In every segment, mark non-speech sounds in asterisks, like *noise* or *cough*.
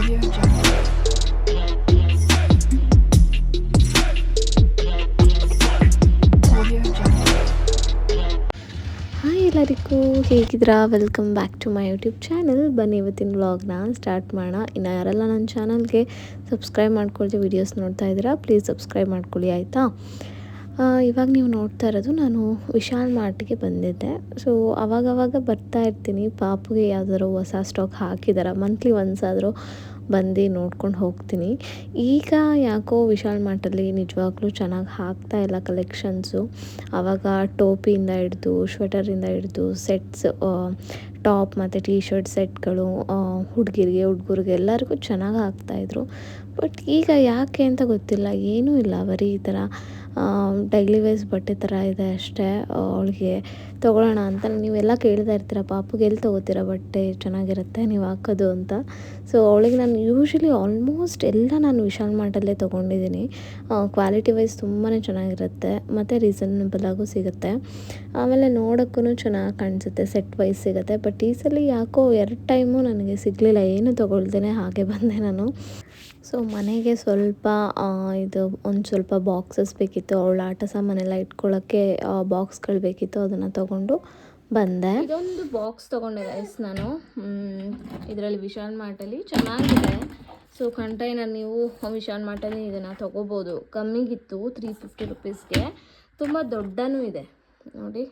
Hi ಎಲ್ಲರಿಗೂ ಹೇಗಿದ್ದೀರಾ? Welcome back to my YouTube channel ಬನ್ನಿ ಇವತ್ತಿನ ವ್ಲಾಗ್ನ ಸ್ಟಾರ್ಟ್ ಮಾಡೋಣ. ಇನ್ನು ಯಾರೆಲ್ಲ ನನ್ನ ಚಾನಲ್ಗೆ ಸಬ್ಸ್ಕ್ರೈಬ್ ಮಾಡ್ಕೊಳ್ತೀವಿ ವಿಡಿಯೋಸ್ ನೋಡ್ತಾ ಇದ್ದೀರಾ ಪ್ಲೀಸ್ ಸಬ್ಸ್ಕ್ರೈಬ್ ಮಾಡ್ಕೊಳ್ಳಿ, ಆಯಿತಾ? ಇವಾಗ ನೀವು ನೋಡ್ತಾ ಇರೋದು ನಾನು ವಿಶಾಲ್ ಮಾರ್ಟ್ಗೆ ಬಂದಿದ್ದೆ. ಸೊ ಅವಾಗವಾಗ ಬರ್ತಾ ಇರ್ತೀನಿ. ಪಾಪುಗೆ ಯಾವ್ದಾದ್ರು ಹೊಸ ಸ್ಟಾಕ್ ಹಾಕಿದಾರ? ಮಂತ್ಲಿ ಒನ್ಸ್ ಆದರೂ ಬಂದು ನೋಡ್ಕೊಂಡು ಹೋಗ್ತೀನಿ. ಈಗ ಯಾಕೋ ವಿಶಾಲ್ ಮಾರ್ಟಲ್ಲಿ ನಿಜವಾಗ್ಲೂ ಚೆನ್ನಾಗಿ ಹಾಕ್ತಾ ಇಲ್ಲ ಕಲೆಕ್ಷನ್ಸು ಆವಾಗ ಟೋಪಿಯಿಂದ ಹಿಡ್ದು ಸ್ವೆಟರಿಂದ ಹಿಡ್ದು ಸೆಟ್ಸ್ ಟಾಪ್ ಮತ್ತು ಟೀ ಶರ್ಟ್ ಸೆಟ್ಗಳು ಹುಡುಗಿರಿಗೆ, ಹುಡುಗರಿಗೆ ಎಲ್ಲರಿಗೂ ಚೆನ್ನಾಗಿ ಹಾಕ್ತಾಯಿದ್ರು ಬಟ್ ಈಗ ಯಾಕೆ ಅಂತ ಗೊತ್ತಿಲ್ಲ. ಏನೂ ಇಲ್ಲ. ಬರೀ ಈ ಥರ ಡೈಲಿ ವೇಸ್ ಬಟ್ಟೆ ಥರ ಇದೆ ಅಷ್ಟೇ. ಅವಳಿಗೆ ತೊಗೊಳ್ಳೋಣ ಅಂತ ನೀವೆಲ್ಲ ಕೇಳ್ತಾ ಇರ್ತೀರ, ಪಾಪುಗೆ ಎಲ್ಲಿ ತೊಗೋತೀರ ಬಟ್ಟೆ ಚೆನ್ನಾಗಿರುತ್ತೆ, ನೀವು ಹಾಕೋದು ಅಂತ. ಸೊ ಅವಳಿಗೆ ನಾನು ಯೂಶ್ವಲಿ ಆಲ್ಮೋಸ್ಟ್ ಎಲ್ಲ ನಾನು ವಿಶಾಲ್ ಮಾರ್ಟಲ್ಲೇ ತೊಗೊಂಡಿದ್ದೀನಿ. ಕ್ವಾಲಿಟಿ ವೈಸ್ ತುಂಬಾ ಚೆನ್ನಾಗಿರುತ್ತೆ, ಮತ್ತು ರೀಸನಬಲಾಗೂ ಸಿಗುತ್ತೆ. ಆಮೇಲೆ ನೋಡೋಕ್ಕೂ ಚೆನ್ನಾಗಿ ಕಾಣಿಸುತ್ತೆ ಸೆಟ್ ವೈಸ್ ಸಿಗುತ್ತೆ ಬಟ್ ಈ ಸಲ ಯಾಕೋ ಎರಡು ಟೈಮು ನನಗೆ ಸಿಗಲಿಲ್ಲ, ಏನು ತೊಗೊಳ್ದೇನೆ, ಹಾಗೆ ಬಂದೆ ನಾನು. ಸೊ ಮನೆಗೆ ಸ್ವಲ್ಪ ಇದು ಒಂದು ಸ್ವಲ್ಪ ಬಾಕ್ಸಸ್ ಬೇಕಿತ್ತು. ಅವಳು ಆಟ ಸಾಮಾನೆಲ್ಲ ಇಟ್ಕೊಳ್ಳೋಕ್ಕೆ ಬಾಕ್ಸ್ಗಳು ಬೇಕಿತ್ತು. ಅದನ್ನು ತೊಗೊಂಡು ಬಂದೆ. ಇದೊಂದು ಬಾಕ್ಸ್ ತೊಗೊಂಡೆ ಗೈಸ್ ನಾನು. ಇದರಲ್ಲಿ ವಿಶಾಲ್ ಮಾರ್ಟಲ್ಲಿ ಚೆನ್ನಾಗಿದೆ. ಸೊ, ಕಂಟೈನರ್ ನೀವು ವಿಶಾಲ್ ಮಾರ್ಟಲ್ಲಿ ಇದನ್ನು ತೊಗೋಬೋದು. ಕಮ್ಮಿಗಿತ್ತು ತ್ರೀ ಫಿಫ್ಟಿ ರುಪೀಸ್ಗೆ ತುಂಬ ದೊಡ್ಡನೂ ಇದೆ. ನೋಡಿ.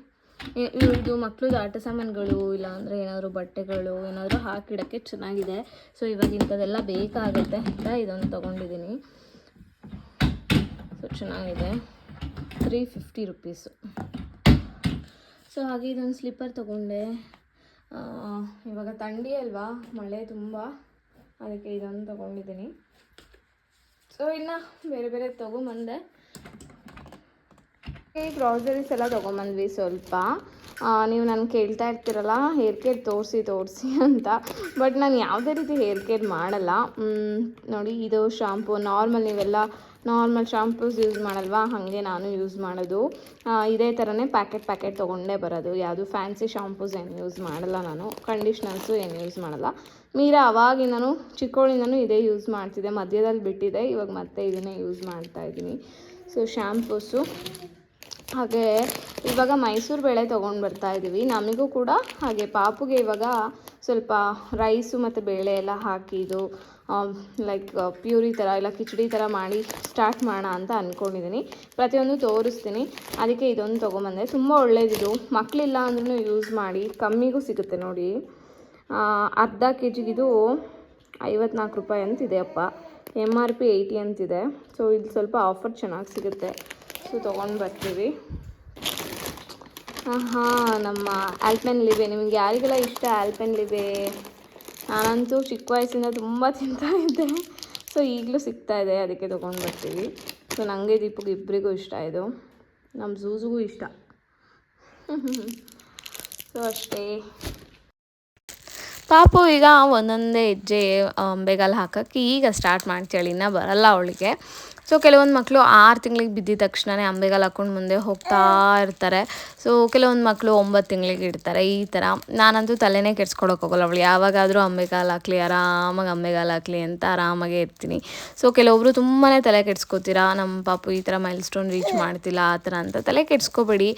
ಇದು ಮಕ್ಳದ್ದು ಆಟ ಸಾಮಾನುಗಳು, ಇಲ್ಲಾಂದರೆ ಏನಾದರೂ ಬಟ್ಟೆಗಳು, ಏನಾದರೂ ಹಾಕಿಡೋಕ್ಕೆ ಚೆನ್ನಾಗಿದೆ. ಸೊ ಇವಾಗ ಇಂಥದ್ದೆಲ್ಲ ಬೇಕಾಗುತ್ತೆ ಅಂತ ಇದೊಂದು ತೊಗೊಂಡಿದ್ದೀನಿ. ಸೊ ಚೆನ್ನಾಗಿದೆ. ತ್ರೀ ಫಿಫ್ಟಿ ರುಪೀಸು ಸೊ ಹಾಗೆ ಇದೊಂದು ಸ್ಲಿಪ್ಪರ್ ತೊಗೊಂಡೆ. ಇವಾಗ ಥಂಡಿ ಅಲ್ವಾ? ಮಳೆ ತುಂಬ. ಅದಕ್ಕೆ ಇದೊಂದು ತೊಗೊಂಡಿದ್ದೀನಿ. ಸೊ ಇನ್ನು ಬೇರೆ ಬೇರೆ ತೊಗೊಂಬಂದೆ. ಗ್ರಾಸರೀಸ್ ಎಲ್ಲ ತೊಗೊಂಬಂದ್ವಿ ಸ್ವಲ್ಪ. ನೀವು ನಾನು ಕೇಳ್ತಾ ಇರ್ತೀರಲ್ಲ ಹೇರ್ ಕೇರ್ ತೋರಿಸಿ ತೋರಿಸಿ ಅಂತ. ಬಟ್ ನಾನು ಯಾವುದೇ ರೀತಿ ಹೇರ್ ಕೇರ್ ಮಾಡಲ್ಲ. ನೋಡಿ ಇದು ಶಾಂಪು ನಾರ್ಮಲ್ ನೀವೆಲ್ಲ ನಾರ್ಮಲ್ ಶಾಂಪೂಸ್ ಯೂಸ್ ಮಾಡಲ್ವಾ? ಹಾಗೆ ನಾನು ಯೂಸ್ ಮಾಡೋದು. ಇದೇ ಥರನೇ ಪ್ಯಾಕೆಟ್ ಪ್ಯಾಕೆಟ್ ತೊಗೊಂಡೇ ಬರೋದು. ಯಾವುದು ಫ್ಯಾನ್ಸಿ ಶಾಂಪೂಸ್ ಏನು ಯೂಸ್ ಮಾಡಲ್ಲ ನಾನು. ಕಂಡೀಷ್ನರ್ಸು ಏನು ಯೂಸ್ ಮಾಡಲ್ಲ. ಮೀರಾ ಅವಾಗಿಂದನೂ, ಚಿಕ್ಕೋಳಿಂದನೂ ಇದೇ ಯೂಸ್ ಮಾಡ್ತಿದ್ದೆ. ಮಧ್ಯದಲ್ಲಿ ಬಿಟ್ಟಿದೆ. ಇವಾಗ ಮತ್ತೆ ಇದನ್ನೇ ಯೂಸ್ ಮಾಡ್ತಾ ಇದ್ದೀನಿ. ಸೊ ಶ್ಯಾಂಪೂಸು ಹಾಗೆ ಇವಾಗ ಮೈಸೂರು ಬೇಳೆ ತೊಗೊಂಡು ಬರ್ತಾ ಇದ್ದೀವಿ ನಮಗೂ ಕೂಡ ಹಾಗೆ ಪಾಪುಗೆ ಇವಾಗ ಸ್ವಲ್ಪ ರೈಸು ಮತ್ತು ಬೇಳೆ ಎಲ್ಲ ಹಾಕಿ ಇದು ಲೈಕ್ ಪ್ಯೂರಿ ಥರ ಇಲ್ಲ ಕಿಚಡಿ ಥರ ಮಾಡಿ ಸ್ಟಾರ್ಟ್ ಮಾಡೋಣ ಅಂತ ಅಂದ್ಕೊಂಡಿದ್ದೀನಿ ಪ್ರತಿಯೊಂದು ತೋರಿಸ್ತೀನಿ. ಅದಕ್ಕೆ ಇದೊಂದು ತೊಗೊಂಬಂದೆ. ತುಂಬ ಒಳ್ಳೇದಿದು. ಮಕ್ಕಳಿಲ್ಲ ಅಂದ್ರೂ ಯೂಸ್ ಮಾಡಿ ಕಮ್ಮಿಗೂ ಸಿಗುತ್ತೆ ನೋಡಿ. ಅರ್ಧ ಕೆ ಜಿಗಿದು ಐವತ್ನಾಲ್ಕು ರೂಪಾಯಿ ಅಂತಿದೆ ಅಪ್ಪ. ಎಂ ಆರ್ ಪಿ ಏಯ್ಟಿ ಅಂತಿದೆ. ಸೊ ಇದು ಸ್ವಲ್ಪ ಆಫರ್ ಚೆನ್ನಾಗಿ ಸಿಗುತ್ತೆ. ಸೊ ತೊಗೊಂಡು ಬರ್ತೀವಿ. ಹಾಂ ನಮ್ಮ ಆಲ್ಪೆನ್ ಲಿಬೆ ನಿಮ್ಗೆ ಯಾರಿಗೆಲ್ಲ ಇಷ್ಟ ಆಲ್ಪೆನ್ ಲಿಬೆ ನಾನಂತೂ ಚಿಕ್ಕ ವಯಸ್ಸಿಂದ ತುಂಬ ತಿಂತಾ ಇದ್ದೆ. ಸೊ ಈಗಲೂ ಸಿಗ್ತಾ ಇದೆ, ಅದಕ್ಕೆ ತೊಗೊಂಡು ಬರ್ತೀವಿ. ಸೊ ನನಗೆ ದೀಪಕ್ಕೆ ಇಬ್ಬರಿಗೂ ಇಷ್ಟ ಇದು. ನಮ್ಮ ಝೂಝಿಗೂ ಇಷ್ಟ. *laughs* ಸೊ ಅಷ್ಟೇ. ಪಾಪು ಈಗ ಒಂದೊಂದೇ ಹೆಜ್ಜೆ ಅಂಬೆಗಾಲು ಹಾಕೋಕ್ಕೆ ಈಗ ಸ್ಟಾರ್ಟ್ ಮಾಡ್ತಾಳೆ ಇನ್ನೂ ಬರಲ್ಲ ಅವಳಿಗೆ. ಸೊ ಕೆಲವೊಂದು ಮಕ್ಕಳು ಆರು ತಿಂಗಳಿಗೆ ಬಿದ್ದಿದ ತಕ್ಷಣವೇ ಅಂಬೆಗಾಲು ಹಾಕೊಂಡು ಮುಂದೆ ಹೋಗ್ತಾ ಇರ್ತಾರೆ. ಸೊ ಕೆಲವೊಂದು ಮಕ್ಕಳು ಒಂಬತ್ತು ತಿಂಗಳಿಗೆ ಇಡ್ತಾರೆ. ಈ ಥರ ನಾನಂತೂ ತಲೆನೇ ಕೆಡ್ಸ್ಕೊಳಕ್ಕೆ ಹೋಗಲ್ಲ ಅವಳು. ಯಾವಾಗಾದರೂ ಅಂಬೆಗಾಲು ಹಾಕ್ಲಿ, ಆರಾಮಾಗಿ ಅಂಬೆಗಾಲು ಹಾಕ್ಲಿ ಅಂತ ಆರಾಮಾಗೇ ಇರ್ತೀನಿ. ಸೊ ಕೆಲವೊಬ್ರು ತುಂಬಾ ತಲೆ ಕೆಡ್ಸ್ಕೊತೀರಾ? ನಮ್ಮ ಪಾಪು ಈ ಥರ ಮೈಲ್ ಸ್ಟೋನ್ ರೀಚ್ ಮಾಡ್ತಿಲ್ಲ, ಆ ಥರ ಅಂತ ತಲೆ ಕೆಡ್ಸ್ಕೊಬೇಡಿ.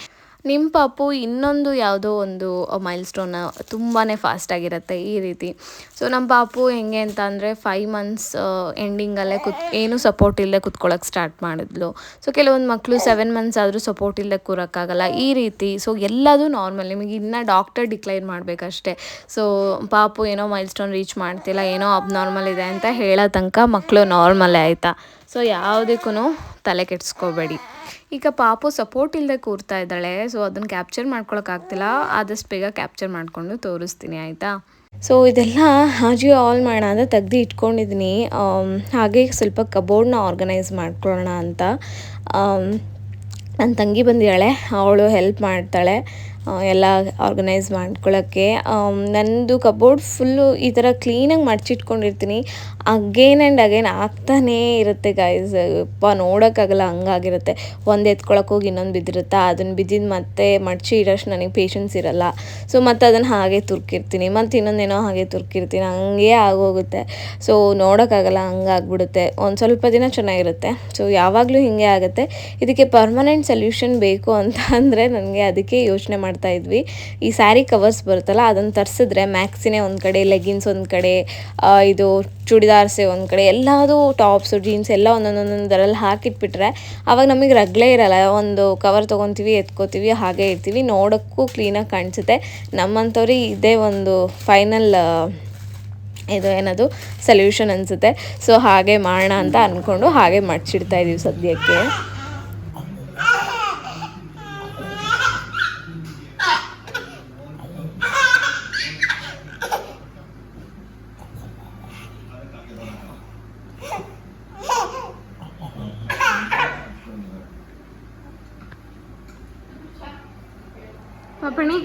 ನಿಮ್ಮ ಪಾಪು ಇನ್ನೊಂದು ಯಾವುದೋ ಒಂದು ಮೈಲ್ ಸ್ಟೋನ್ ತುಂಬಾ ಫಾಸ್ಟಾಗಿರುತ್ತೆ ಈ ರೀತಿ. ಸೊ ನಮ್ಮ ಪಾಪು ಹೆಂಗೆ ಅಂತ ಅಂದರೆ ಫೈವ್ ಮಂತ್ಸ್ ಎಂಡಿಂಗಲ್ಲೇ ಕುತ್, ಏನು ಸಪೋರ್ಟ್ ಇಲ್ಲದೆ ಕುತ್ಕೊಳ್ಳೋಕೆ ಸ್ಟಾರ್ಟ್ ಮಾಡಿದ್ಲು. ಸೊ ಕೆಲವೊಂದು ಮಕ್ಕಳು ಸೆವೆನ್ ಮಂತ್ಸ್ ಆದರೂ ಸಪೋರ್ಟ್ ಇಲ್ಲದೆ ಕೂರೋಕ್ಕಾಗಲ್ಲ ಈ ರೀತಿ. ಸೊ ಎಲ್ಲದೂ ನಾರ್ಮಲ್ ನಿಮಗೆ ಇನ್ನೂ ಡಾಕ್ಟರ್ ಡಿಕ್ಲೈನ್ ಮಾಡಬೇಕಷ್ಟೇ. ಸೊ ಪಾಪು ಏನೋ ಮೈಲ್ ಸ್ಟೋನ್ ರೀಚ್ ಮಾಡ್ತಿಲ್ಲ, ಏನೋ ಅಬ್ನಾರ್ಮಲ್ ಇದೆ ಅಂತ ಹೇಳೋ ತನಕ ಮಕ್ಕಳು ನಾರ್ಮಲೇ ಆಯಿತಾ. ಸೊ ಯಾವುದಕ್ಕೂ ತಲೆ ಕೆಡಿಸ್ಕೋಬೇಡಿ. ಈಗ ಪಾಪು ಸಪೋರ್ಟ್ ಇಲ್ಲದೆ ಕೂರ್ತಾ ಇದ್ದಾಳೆ ಸೊ ಅದನ್ನು ಕ್ಯಾಪ್ಚರ್ ಮಾಡ್ಕೊಳಕ್ಕಾಗ್ತಿಲ್ಲ ಆದಷ್ಟು ಬೇಗ ಕ್ಯಾಪ್ಚರ್ ಮಾಡಿಕೊಂಡು ತೋರಿಸ್ತೀನಿ ಆಯಿತಾ? ಸೊ ಇದೆಲ್ಲ ಹಾಜಿ ಆಲ್ ಮಾಡೋಣ ಅಂತ ತೆಗ್ದು ಇಟ್ಕೊಂಡಿದ್ದೀನಿ ಹಾಗೆ ಸ್ವಲ್ಪ ಕಬೋರ್ಡ್ನ ಆರ್ಗನೈಸ್ ಮಾಡ್ಕೊಳ್ಳೋಣ ಅಂತ. ಆಮ್, ನನ್ನ ತಂಗಿ ಬಂದಿದ್ದಾಳೆ ಅವಳು ಹೆಲ್ಪ್ ಮಾಡ್ತಾಳೆ. ಎಲ್ಲ ಆರ್ಗನೈಸ್ ಮಾಡ್ಕೊಳ್ಳೋಕ್ಕೆ ನನ್ನದು ಕಬೋರ್ಡ್ ಫುಲ್ಲು ಈ ಥರ ಕ್ಲೀನಾಗಿ ಮಡಚಿಟ್ಕೊಂಡಿರ್ತೀನಿ. ಅಗೇನ್ ಆ್ಯಂಡ್ ಅಗೇನ್ ಆಗ್ತಾನೇ ಇರುತ್ತೆ ಗೈಸ್ ಅಪ್ಪ, ನೋಡೋಕ್ಕಾಗಲ್ಲ, ಹಂಗಾಗಿರುತ್ತೆ. ಒಂದು ಎತ್ಕೊಳಕ್ಕೆ ಹೋಗಿ ಇನ್ನೊಂದು ಬಿದ್ದಿರುತ್ತೆ? ಅದನ್ನು ಬಿದ್ದಿದ್ದು ಮತ್ತೆ ಮಡಚಿ ಇಡೋಷ್ಟು ನನಗೆ ಪೇಷನ್ಸ್ ಇರಲ್ಲ. ಸೊ ಮತ್ತು ಅದನ್ನು ಹಾಗೆ ತುರ್ಕಿರ್ತೀನಿ. ಮತ್ತು ಇನ್ನೊಂದೇನೋ ಹಾಗೆ ತುರ್ಕಿರ್ತೀನಿ. ಹಂಗೆ ಆಗೋಗುತ್ತೆ. ಸೊ ನೋಡೋಕ್ಕಾಗಲ್ಲ, ಹಂಗಾಗ್ಬಿಡುತ್ತೆ. ಒಂದು ಸ್ವಲ್ಪ ದಿನ ಚೆನ್ನಾಗಿರುತ್ತೆ. ಸೊ ಯಾವಾಗಲೂ ಹೀಗೆ ಆಗುತ್ತೆ. ಇದಕ್ಕೆ ಪರ್ಮನೆಂಟ್ ಸೊಲ್ಯೂಷನ್ ಬೇಕು ಅಂತ ಅಂದರೆ ನನಗೆ ಅದಕ್ಕೆ ಯೋಚನೆ ಮಾಡ್ತಾ ಇದ್ವಿ. ಈ ಸ್ಯಾರಿ ಕವರ್ಸ್ ಬರುತ್ತಲ್ಲ, ಅದನ್ನು ತರಿಸಿದ್ರೆ ಮ್ಯಾಕ್ಸಿನೇ ಒಂದು ಕಡೆ ಲೆಗಿನ್ಸ್ ಒಂದು ಕಡೆ ಇದು ಚೂಡಿದಾರ್ಸೆ ಒಂದು ಕಡೆ, ಎಲ್ಲದು ಟಾಪ್ಸು ಜೀನ್ಸ್ ಎಲ್ಲ ಒಂದೊಂದೊಂದರಲ್ಲಿ ಹಾಕಿಟ್ಬಿಟ್ರೆ ಅವಾಗ ನಮಗೆ ರಗ್ಲೇ ಇರಲ್ಲ. ಒಂದು ಕವರ್ ತೊಗೊತೀವಿ, ಎತ್ಕೋತೀವಿ, ಹಾಗೆ ಇರ್ತೀವಿ. ನೋಡೋಕ್ಕೂ ಕ್ಲೀನಾಗಿ ಕಾಣಿಸುತ್ತೆ. ನಮ್ಮಂಥವ್ರಿಗೆ ಇದೇ ಒಂದು ಫೈನಲ್ ಇದು ಏನದು ಸೊಲ್ಯೂಷನ್ ಅನಿಸುತ್ತೆ. ಸೊ ಹಾಗೆ ಮಾಡೋಣ ಅಂತ ಅಂದ್ಕೊಂಡು ಹಾಗೆ ಮಡ್ಚಿಡ್ತಾ ಇದ್ದೀವಿ ಸದ್ಯಕ್ಕೆ. ಪಾಪಣಿ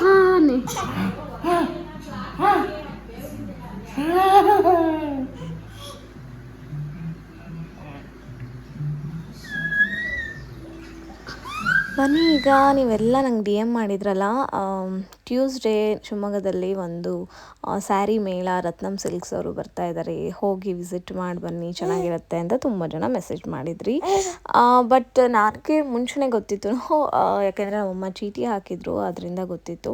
ಆನೆ ಬನ್ನಿ ಈಗ ನೀವೆಲ್ಲ ನಂಗೆ ಡಿ ಎಂ ಮಾಡಿದ್ರಲ್ಲ ಟ್ಯೂಸ್ಡೇ ಶಿವಮೊಗ್ಗದಲ್ಲಿ ಒಂದು ಸ್ಯಾರಿ ಮೇಳ ರತ್ನಂ ಸಿಲ್ಕ್ಸ್ ಅವರು ಬರ್ತಾ ಇದ್ದಾರೆ ಹೋಗಿ ವಿಸಿಟ್ ಮಾಡಿ ಬನ್ನಿ, ಚೆನ್ನಾಗಿರುತ್ತೆ ಅಂತ ತುಂಬ ಜನ ಮೆಸೇಜ್ ಮಾಡಿದ್ರಿ. ಬಟ್ ನನಗೆ ಮುಂಚೆನೇ ಗೊತ್ತಿತ್ತು. ಯಾಕಂದರೆ ನಮ್ಮಮ್ಮ ಚೀಟಿ ಹಾಕಿದ್ರು, ಅದರಿಂದ ಗೊತ್ತಿತ್ತು.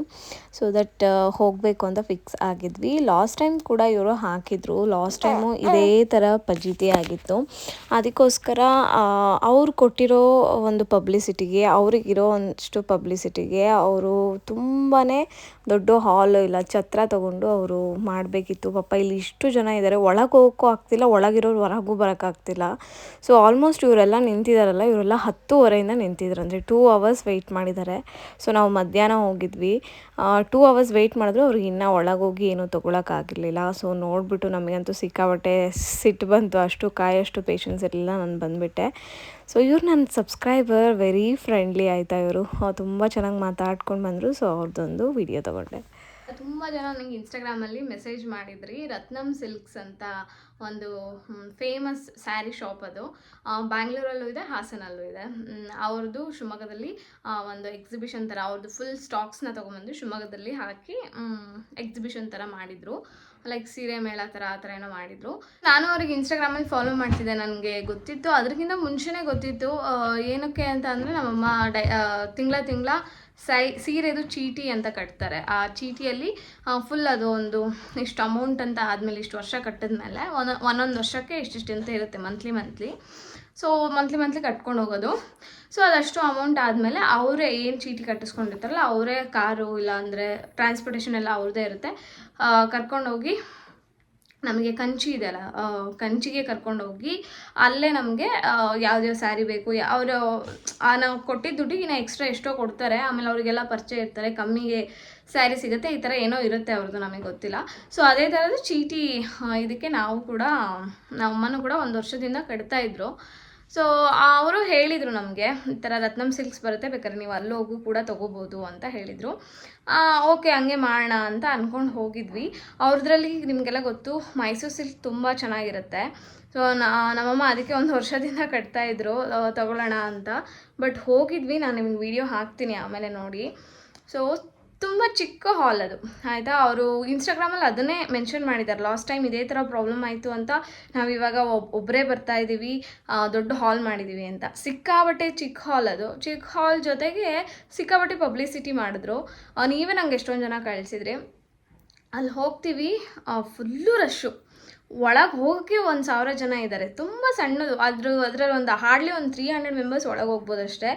ಸೊ ದಟ್ ಹೋಗಬೇಕು ಅಂತ ಫಿಕ್ಸ್ ಆಗಿದ್ವಿ. ಲಾಸ್ಟ್ ಟೈಮ್ ಕೂಡ ಇವರು ಹಾಕಿದ್ರು. ಲಾಸ್ಟ್ ಟೈಮು ಇದೇ ಥರ ಪಜೀತಿ ಆಗಿತ್ತು. ಅದಕ್ಕೋಸ್ಕರ ಅವ್ರು ಕೊಟ್ಟಿರೋ ಒಂದು ಪಬ್ಲಿಸಿಟಿಗೆ ಅವ್ರಿಗಿರೋ ಒಂದಷ್ಟು ಪಬ್ಲಿಸಿಟಿಗೆ ಅವರು ತುಂಬಾ ದೊಡ್ಡ ಹಾಲ್ ಇಲ್ಲ, ಛತ್ರ ತೊಗೊಂಡು ಅವರು ಮಾಡಬೇಕಿತ್ತು. ಪಾಪ ಇಲ್ಲಿ ಇಷ್ಟು ಜನ ಇದ್ದಾರೆ ಒಳಗೆ ಹೋಗೋಕ್ಕೂ ಆಗ್ತಿಲ್ಲ, ಒಳಗಿರೋರು ಹೊರಗೂ ಬರೋಕ್ಕಾಗ್ತಿಲ್ಲ ಸೊ ಆಲ್ಮೋಸ್ಟ್ ಇವರೆಲ್ಲ ನಿಂತಿದ್ದಾರಲ್ಲ ಇವರೆಲ್ಲ ಹತ್ತುವರೆಯಿಂದ ನಿಂತಿದ್ರು. ಅಂದರೆ ಟೂ ಅವರ್ಸ್ ವೆಯ್ಟ್ ಮಾಡಿದ್ದಾರೆ. ಸೊ ನಾವು ಮಧ್ಯಾಹ್ನ ಹೋಗಿದ್ವಿ. ಟೂ ಅವರ್ಸ್ ವೆಯ್ಟ್ ಮಾಡಿದ್ರು ಅವ್ರಿಗೆ ಇನ್ನೂ ಒಳಗೋಗಿ ಏನೂ ತೊಗೊಳಕ್ಕಾಗಿರಲಿಲ್ಲ ಸೊ ನೋಡಿಬಿಟ್ಟು ನಮಗಂತೂ ಸಿಕ್ಕಾಬಟ್ಟೆ ಸಿಟ್ಟು ಬಂತು. ಅಷ್ಟು ಕಾಯಷ್ಟು ಪೇಷನ್ಸ್ ಇರಲಿಲ್ಲ, ನಾನು ಬಂದುಬಿಟ್ಟೆ. ಸೊ ಇವರು ನನ್ನ ಸಬ್ಸ್ಕ್ರೈಬರ್ ವೆರಿ ಫ್ರೆಂಡ್ಲಿ ಆಯಿತಾ ಇವರು. ತುಂಬ ಚೆನ್ನಾಗಿ ಮಾತಾಡ್ಕೊಂಡು ಬಂದರು. ಸೊ ಅವ್ರದ್ದೊಂದು ವಿಡಿಯೋ ತೊಗೊಂಡೆ. ತುಂಬ ಜನ ನನಗೆ ಇನ್ಸ್ಟಾಗ್ರಾಮಲ್ಲಿ ಮೆಸೇಜ್ ಮಾಡಿದ್ರಿ. ರತ್ನಂ ಸಿಲ್ಕ್ಸ್ ಅಂತ ಒಂದು ಫೇಮಸ್ ಸ್ಯಾರಿ ಶಾಪ್ ಅದು. ಬ್ಯಾಂಗ್ಳೂರಲ್ಲೂ ಇದೆ, ಹಾಸನಲ್ಲೂ ಇದೆ. ಅವ್ರದ್ದು ಶಿವಮೊಗ್ಗದಲ್ಲಿ ಒಂದು ಎಕ್ಸಿಬಿಷನ್ ಥರ ಅವ್ರದ್ದು ಫುಲ್ ಸ್ಟಾಕ್ಸ್ನ ತೊಗೊಂಬಂದು ಶಿವಮೊಗ್ಗದಲ್ಲಿ ಹಾಕಿ ಎಕ್ಸಿಬಿಷನ್ ಥರ ಮಾಡಿದರು. ಲೈಕ್ ಸೀರೆ ಮೇಳ ಥರ ಆ ಥರ ಏನೋ ಮಾಡಿದರು. ನಾನು ಅವ್ರಿಗೆ ಇನ್ಸ್ಟಾಗ್ರಾಮಲ್ಲಿ ಫಾಲೋ ಮಾಡ್ತಿದ್ದೆ ನನಗೆ ಗೊತ್ತಿತ್ತು. ಅದಕ್ಕಿಂತ ಮುಂಚೆನೇ ಗೊತ್ತಿತ್ತು ಏನಕ್ಕೆ ಅಂತ ಅಂದರೆ ನಮ್ಮಮ್ಮ ಡೈ ತಿಂಗಳ ತಿಂಗಳ ಸೈ, ಸೀರೆದು ಚೀಟಿ ಅಂತ ಕಟ್ತಾರೆ. ಆ ಚೀಟಿಯಲ್ಲಿ ಫುಲ್ ಅದು ಒಂದು ಇಷ್ಟು ಅಮೌಂಟ್ ಅಂತ ಆದಮೇಲೆ ಇಷ್ಟು ವರ್ಷ ಕಟ್ಟಿದ್ಮೇಲೆ ಒನ್, ಒಂದೊಂದು ವರ್ಷಕ್ಕೆ ಇಷ್ಟಿಷ್ಟು ಅಂತ ಇರುತ್ತೆ monthly monthly so monthly monthly ಕಟ್ಕೊಂಡು ಹೋಗೋದು. ಸೊ ಅದಷ್ಟು ಅಮೌಂಟ್ ಆದಮೇಲೆ ಅವರೇ ಏನು ಚೀಟಿ ಕಟ್ಟಿಸ್ಕೊಂಡಿರ್ತಾರಲ್ಲ, ಅವರೇ ಕಾರು ಇಲ್ಲಾಂದರೆ ಟ್ರಾನ್ಸ್ಪೋರ್ಟೇಷನ್ ಎಲ್ಲ ಅವ್ರದ್ದೇ ಇರುತ್ತೆ. ಕರ್ಕೊಂಡೋಗಿ ನಮಗೆ ಕಂಚಿ ಇದೆಯಲ್ಲ ಕಂಚಿಗೆ ಕರ್ಕೊಂಡೋಗಿ ಅಲ್ಲೇ ನಮಗೆ ಯಾವ್ದ್ಯಾವ ಸ್ಯಾರಿ ಬೇಕು ಅವರು ನಾವು ಕೊಟ್ಟಿದ್ದ ದುಡ್ಡಿಗೆ ಎಕ್ಸ್ಟ್ರಾ ಎಷ್ಟೋ ಕೊಡ್ತಾರೆ. ಆಮೇಲೆ ಅವರಿಗೆಲ್ಲ ಪರಿಚಯ ಇರ್ತಾರೆ, ಕಮ್ಮಿಗೆ ಸ್ಯಾರಿ ಸಿಗುತ್ತೆ, ಈ ಥರ ಏನೋ ಇರುತ್ತೆ ಅವ್ರದ್ದು ನಮಗೆ ಗೊತ್ತಿಲ್ಲ. ಸೊ ಅದೇ ಥರದ್ದು ಚೀಟಿ ಇದಕ್ಕೆ ನಾವು ಕೂಡ, ನಮ್ಮನ್ನು ಕೂಡ ಒಂದು ವರ್ಷದಿಂದ ಕಟ್ತಾ ಇದ್ರು. ಸೊ ಅವರು ಹೇಳಿದರು ನಮಗೆ ಈ ಥರ ರತ್ನಂ ಸಿಲ್ಕ್ಸ್ ಬರುತ್ತೆ ಬೇಕಾದ್ರೆ ನೀವು ಅಲ್ಲಿ ಹೋಗು ಕೂಡ ತೊಗೋಬೋದು ಅಂತ ಹೇಳಿದರು. ಓಕೆ ಹಂಗೆ ಮಾಡೋಣ ಅಂತ ಅಂದ್ಕೊಂಡು ಹೋಗಿದ್ವಿ. ಅವ್ರದ್ರಲ್ಲಿ ನಿಮಗೆಲ್ಲ ಗೊತ್ತು ಮೈಸೂರು ಸಿಲ್ಕ್ ತುಂಬ ಚೆನ್ನಾಗಿರುತ್ತೆ. ಸೊ ನಮ್ಮಮ್ಮ ಅದಕ್ಕೆ ಒಂದು ವರ್ಷದಿಂದ ಕಟ್ತಾ ಇದ್ರು ಆ, ತಗೊಳ್ಳೋಣ ಅಂತ. ಬಟ್ ಹೋಗಿದ್ವಿ ನಾನು ನಿಮ್ಗೆ ವಿಡಿಯೋ ಹಾಕ್ತೀನಿ ಆಮೇಲೆ ನೋಡಿ. ಸೊ ತುಂಬ ಚಿಕ್ಕ ಹಾಲ್ ಅದು. ಆಯಿತಾ? ಅವರು ಇನ್ಸ್ಟಾಗ್ರಾಮಲ್ಲಿ ಅದನ್ನೇ ಮೆನ್ಷನ್ ಮಾಡಿದ್ದಾರೆ ಲಾಸ್ಟ್ ಟೈಮ್ ಇದೇ ಥರ ಪ್ರಾಬ್ಲಮ್ ಆಯಿತು ಅಂತ ನಾವು ಇವಾಗ ಒಬ್ ಒಬ್ಬರೇ ಬರ್ತಾ ಇದ್ದೀವಿ ದೊಡ್ಡ ಹಾಲ್ ಮಾಡಿದ್ದೀವಿ ಅಂತ. ಸಿಕ್ಕಾಬಟ್ಟೆ ಚಿಕ್ಕ ಹಾಲ್ ಅದು. ಚಿಕ್ಕ ಹಾಲ್ ಜೊತೆಗೆ ಸಿಕ್ಕಾಬಟ್ಟೆ ಪಬ್ಲಿಸಿಟಿ ಮಾಡಿದ್ರು. ನೀವೇ ನಂಗೆ ಎಷ್ಟೊಂದು ಜನ ಕಳಿಸಿದ್ರಿ. ಅಲ್ಲಿ ಹೋಗ್ತೀವಿ ಫುಲ್ಲು ರಶ್ಶು ಒಳಗೆ ಹೋಗೋಕ್ಕೆ ಒಂದು ಸಾವಿರ ಜನ ಇದ್ದಾರೆ ತುಂಬ ಸಣ್ಣದು. ಅದ್ರ, ಅದರಲ್ಲಿ ಒಂದು ಹಾರ್ಡ್ಲಿ ಒಂದು ತ್ರೀ ಹಂಡ್ರೆಡ್ ಮೆಂಬರ್ಸ್ ಒಳಗೆ ಹೋಗ್ಬೋದು ಅಷ್ಟೇ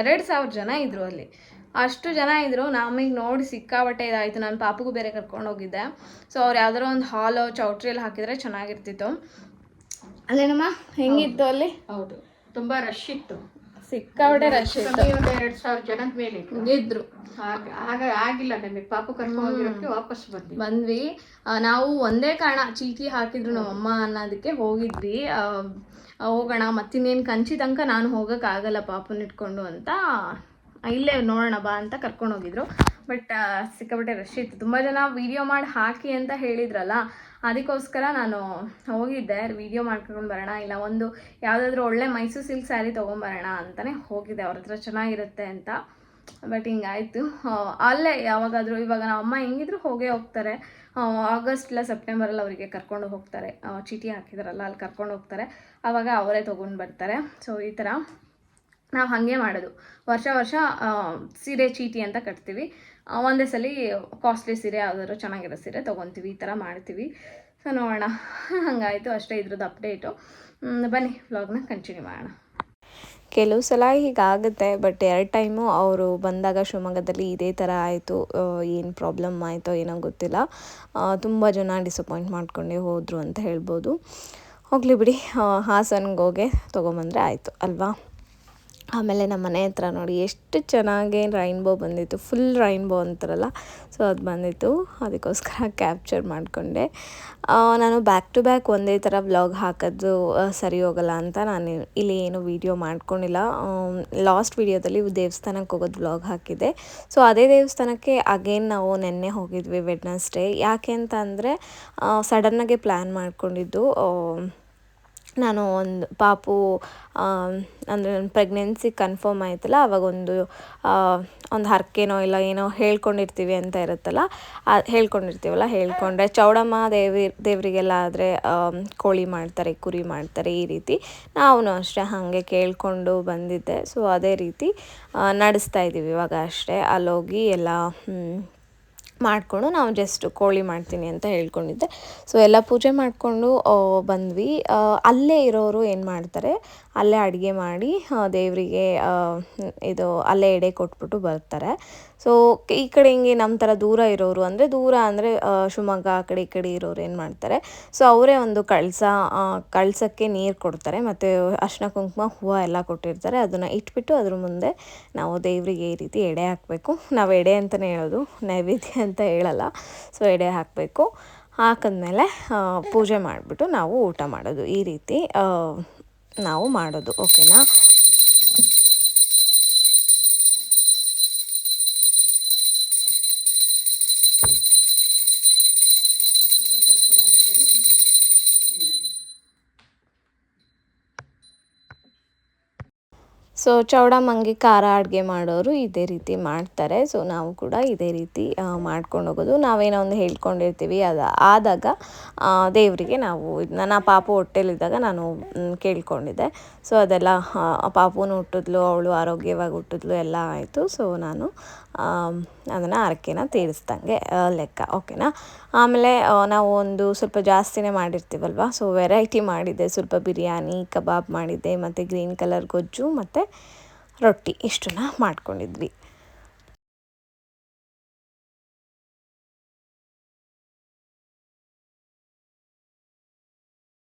ಎರಡು ಸಾವಿರ ಜನ ಇದ್ದರು ಅಲ್ಲಿ. ಅಷ್ಟು ಜನ ಇದ್ದರು ನಮಗೆ ನೋಡಿ ಸಿಕ್ಕಾಬಟ್ಟೆ ಇದಾಯಿತು. ನಾನು ಪಾಪಗೂ ಬೇರೆ ಕರ್ಕೊಂಡು ಹೋಗಿದ್ದೆ. ಸೊ ಅವ್ರು ಯಾವ್ದಾರೋ ಒಂದು ಹಾಲ್ ಚೌಟ್ರಿಯಲ್ಲಿ ಹಾಕಿದ್ರೆ ಚೆನ್ನಾಗಿರ್ತಿತ್ತು. ಅಲ್ಲೇನಮ್ಮ ಹೆಂಗಿತ್ತು ಅಲ್ಲಿ? ಹೌದು. ತುಂಬಾ ರಶ್ ಇತ್ತು. ಸಿಕ್ಕಾಪಟ್ಟೆ ರಶ್ ಇತ್ತು. ಎರಡು ಸಾವಿರ ಜನದ ಮೇಲೆ. ಇದ್ರು. ಆಗ ಆಗ ಆಗಿಲ್ಲ ನಮಗೆ ಪಾಪ ಕರ್ಕೊಂಡು ವಾಪಸ್ ಬಂದ್ವಿ. ಬಂದ್ವಿ. ನಾವು ಒಂದೇ ಕಾರಣ ಚೀಟಿ ಹಾಕಿದ್ರು ನಮ್ಮಮ್ಮ ಅನ್ನೋದಕ್ಕೆ ಹೋಗಿದ್ವಿ. ಹೋಗೋಣ ಮತ್ತಿನ್ನೇನು ಕಂಚಿ ತನಕ ನಾನು ಹೋಗೋಕ್ಕಾಗಲ್ಲ ಪಾಪನ ಇಟ್ಕೊಂಡು ಅಂತ ಇಲ್ಲೇ ನೋಡೋಣ ಬಾ ಅಂತ ಕರ್ಕೊಂಡು ಹೋಗಿದ್ರು. ಬಟ್ ಸಿಕ್ಕಾಪಟ್ಟೆ ರಶ್ ಇತ್ತು. ತುಂಬ ಜನ ವಿಡಿಯೋ ಮಾಡಿ ಹಾಕಿ ಅಂತ ಹೇಳಿದ್ರಲ್ಲ, ಅದಕ್ಕೋಸ್ಕರ ನಾನು ಹೋಗಿದ್ದೆ. ವಿಡಿಯೋ ಮಾಡ್ಕೊಂಡು ಬರೋಣ, ಇಲ್ಲ ಒಂದು ಯಾವುದಾದ್ರೂ ಒಳ್ಳೆ ಮೈಸೂರು ಸಿಲ್ಕ್ ಸ್ಯಾರಿ ತೊಗೊಂಬರೋಣ ಅಂತಲೇ ಹೋಗಿದ್ದೆ. ಅವ್ರ ಹತ್ರ ಚೆನ್ನಾಗಿರುತ್ತೆ ಅಂತ. ಬಟ್ ಹಿಂಗಾಯಿತು. ಅಲ್ಲೇ ಯಾವಾಗಾದರೂ, ಇವಾಗ ನಮ್ಮ ಅಮ್ಮ ಹೆಂಗಿದ್ರು ಹೋಗೇ ಹೋಗ್ತಾರೆ. ಆಗಸ್ಟ್ ಇಲ್ಲ ಸೆಪ್ಟೆಂಬರಲ್ಲಿ ಅವರಿಗೆ ಕರ್ಕೊಂಡು ಹೋಗ್ತಾರೆ. ಚೀಟಿ ಹಾಕಿದಾರಲ್ಲ, ಅಲ್ಲಿ ಕರ್ಕೊಂಡು ಹೋಗ್ತಾರೆ. ಆವಾಗ ಅವರೇ ತೊಗೊಂಡು ಬರ್ತಾರೆ. ಸೊ ಈ ಥರ ನಾವು ಹಾಗೆ ಮಾಡೋದು. ವರ್ಷ ವರ್ಷ ಸೀರೆ ಚೀಟಿ ಅಂತ ಕಟ್ತೀವಿ. ಒಂದೇ ಸಲ ಕಾಸ್ಟ್ಲಿ ಸೀರೆ ಯಾವ್ದಾದ್ರು ಚೆನ್ನಾಗಿರೋ ಸೀರೆ ತೊಗೊತೀವಿ, ಈ ಥರ ಮಾಡ್ತೀವಿ. ಸೊ ನೋಡೋಣ. ಹಂಗಾಯಿತು, ಅಷ್ಟೇ ಇದ್ರದ್ದು ಅಪ್ಡೇಟು ಬನ್ನಿ ವ್ಲಾಗ್ನ ಕಂಟಿನ್ಯೂ ಮಾಡೋಣ. ಕೆಲವು ಸಲ ಹೀಗಾಗುತ್ತೆ ಬಟ್ ಎರಡು ಟೈಮು ಅವರು ಬಂದಾಗ ಶಿವಮೊಗ್ಗದಲ್ಲಿ ಇದೇ ಥರ ಆಯಿತು. ಏನು ಪ್ರಾಬ್ಲಮ್ ಆಯಿತೋ ಏನೋ ಗೊತ್ತಿಲ್ಲ. ತುಂಬ ಜನ ಡಿಸಪಾಯಿಂಟ್ ಮಾಡ್ಕೊಂಡೆ ಹೋದರು ಅಂತ ಹೇಳ್ಬೋದು. ಹೋಗಲಿ ಬಿಡಿ ಹಾಸನ್ಗೆ ಹೋಗಿ ತೊಗೊಂಬಂದರೆ ಆಯಿತು, ಅಲ್ವಾ? ಆಮೇಲೆ ನಮ್ಮ ಮನೆ ಹತ್ರ ನೋಡಿ ಎಷ್ಟು ಚೆನ್ನಾಗಿ ರೈನ್ಬೋ ಬಂದಿತ್ತು ಫುಲ್ ರೈನ್ಬೋ ಅಂತಾರಲ್ಲ. ಸೊ ಅದು ಬಂದಿತ್ತು. ಅದಕ್ಕೋಸ್ಕರ ಕ್ಯಾಪ್ಚರ್ ಮಾಡಿಕೊಂಡೆ. ನಾನು ಬ್ಯಾಕ್ ಟು ಬ್ಯಾಕ್ ಒಂದೇ ಥರ ವ್ಲಾಗ್ ಹಾಕೋದು ಸರಿ ಹೋಗಲ್ಲ ಅಂತ ನಾನು ಇಲ್ಲಿ ಏನು ವೀಡಿಯೋ ಮಾಡ್ಕೊಂಡಿಲ್ಲ. ಲಾಸ್ಟ್ ವೀಡಿಯೋದಲ್ಲಿ ದೇವಸ್ಥಾನಕ್ಕೆ ಹೋಗೋದು ವ್ಲಾಗ್ ಹಾಕಿದ್ದೆ. ಸೊ ಅದೇ ದೇವಸ್ಥಾನಕ್ಕೆ ಅಗೇನ್ ನಾವು ನೆನ್ನೆ ಹೋಗಿದ್ವಿ ವೆಡ್ನಸ್ಡೇ ಯಾಕೆ ಅಂತ ಅಂದರೆ ಸಡನ್ನಾಗೆ ಪ್ಲ್ಯಾನ್ ಮಾಡ್ಕೊಂಡಿದ್ದು ನಾನು ಒಂದು ಪಾಪು ಅಂದರೆ ನನ್ನ ಪ್ರೆಗ್ನೆನ್ಸಿ ಕನ್ಫರ್ಮ್ ಆಯ್ತಲ್ಲ ಅವಾಗ ಒಂದು ಒಂದು ಹರಕೆನೋ ಇಲ್ಲ ಏನೋ ಹೇಳ್ಕೊಂಡಿರ್ತೀವಿ ಅಂತ ಇರುತ್ತಲ್ಲ ಹೇಳ್ಕೊಂಡಿರ್ತೀವಲ್ಲ ಹೇಳ್ಕೊಂಡ್ರೆ ಚೌಡಮ್ಮ ದೇವಿ, ದೇವರಿಗೆಲ್ಲ ಆದರೆ ಕೋಳಿ ಮಾಡ್ತಾರೆ, ಕುರಿ ಮಾಡ್ತಾರೆ, ಈ ರೀತಿ. ನಾವು ಅಷ್ಟೇ ಹಾಗೆ ಕೇಳಿಕೊಂಡು ಬಂದಿದ್ದೆ. ಸೊ ಅದೇ ರೀತಿ ನಡೆಸ್ತಾ ಇದ್ದೀವಿ ಇವಾಗ ಅಷ್ಟೇ. ಅಲ್ಲೋಗಿ ಎಲ್ಲ ಮಾಡಿಕೊಂಡು ನಾವು ಜಸ್ಟ್ ಕೋಳಿ ಮಾಡ್ತೀನಿ ಅಂತ ಹೇಳ್ಕೊಂಡಿದ್ದೆ. ಸೊ ಎಲ್ಲ ಪೂಜೆ ಮಾಡಿಕೊಂಡು ಬಂದ್ವಿ. ಅಲ್ಲೇ ಇರೋರು ಏನು ಮಾಡ್ತಾರೆ? ಅಲ್ಲೇ ಅಡುಗೆ ಮಾಡಿ ದೇವರಿಗೆ ಇದು ಅಲ್ಲೇ ಎಡೆ ಕೊಟ್ಬಿಟ್ಟು ಬರ್ತಾರೆ. ಸೊ ಈ ಕಡೆ ಹಿಂಗೆ ನಮ್ಮ ಥರ ದೂರ ಇರೋರು ಅಂದರೆ, ದೂರ ಅಂದರೆ ಶಿವಮೊಗ್ಗ ಆ ಕಡೆ ಈ ಕಡೆ ಇರೋರು ಏನು ಮಾಡ್ತಾರೆ? ಸೊ ಅವರೇ ಒಂದು ಕಳಸ ಕಳಸಕ್ಕೆ ನೀರು ಕೊಡ್ತಾರೆ ಮತ್ತು ಅರ್ಶಿನ ಕುಂಕುಮ, ಹೂವು ಎಲ್ಲ ಕೊಟ್ಟಿರ್ತಾರೆ. ಅದನ್ನು ಇಟ್ಬಿಟ್ಟು ಅದ್ರ ಮುಂದೆ ನಾವು ದೇವರಿಗೆ ಈ ರೀತಿ ಎಡೆ ಹಾಕಬೇಕು. ನಾವು ಎಡೆ ಅಂತಲೇ ಹೇಳೋದು, ನೈವೇದ್ಯ ಅಂತ ಹೇಳಲ್ಲ. ಸೊ ಎಡೆ ಹಾಕಬೇಕು. ಹಾಕಿದ್ಮೇಲೆ ಪೂಜೆ ಮಾಡಿಬಿಟ್ಟು ನಾವು ಊಟ ಮಾಡೋದು ಈ ರೀತಿ. ನಾವು ಮಾಡೋದು ಓಕೆನಾ? ಸೊ ಚೌಡಮ್ಮಂಗೆ ಖಾರ ಅಡುಗೆ ಮಾಡೋರು ಇದೇ ರೀತಿ ಮಾಡ್ತಾರೆ. ಸೊ ನಾವು ಕೂಡ ಇದೇ ರೀತಿ ಮಾಡ್ಕೊಂಡು ಹೋಗೋದು. ನಾವೇನೋ ಒಂದು ಹೇಳ್ಕೊಂಡಿರ್ತೀವಿ. ಅದು ಆದಾಗ ದೇವರಿಗೆ ನಾವು ನನ್ನ ಪಾಪ ಹೊಟ್ಟೆಲಿದ್ದಾಗ ನಾನು ಕೇಳ್ಕೊಂಡಿದ್ದೆ. ಸೊ ಅದೆಲ್ಲ ಪಾಪುನು ಹುಟ್ಟಿದ್ಲು, ಅವಳು ಆರೋಗ್ಯವಾಗಿ ಹುಟ್ಟಿದ್ಲು, ಎಲ್ಲ ಆಯಿತು. ಸೊ ನಾನು ಅದನ್ನು ಹರಕೆನ ತೀರಿಸ್ದಂಗೆ ಲೆಕ್ಕ, ಓಕೆನಾ? ಆಮೇಲೆ ನಾವು ಒಂದು ಸ್ವಲ್ಪ ಜಾಸ್ತಿನೇ ಮಾಡಿರ್ತೀವಲ್ವ? ಸೊ ವೆರೈಟಿ ಮಾಡಿದ್ದೆ. ಸ್ವಲ್ಪ ಬಿರಿಯಾನಿ, ಕಬಾಬ್ ಮಾಡಿದ್ದೆ, ಮತ್ತು ಗ್ರೀನ್ ಕಲರ್ ಗೊಜ್ಜು, ಮತ್ತು ರೊಟ್ಟಿ ಇಷ್ಟನ್ನ ಮಾಡ್ಕೊಂಡಿದ್ವಿ.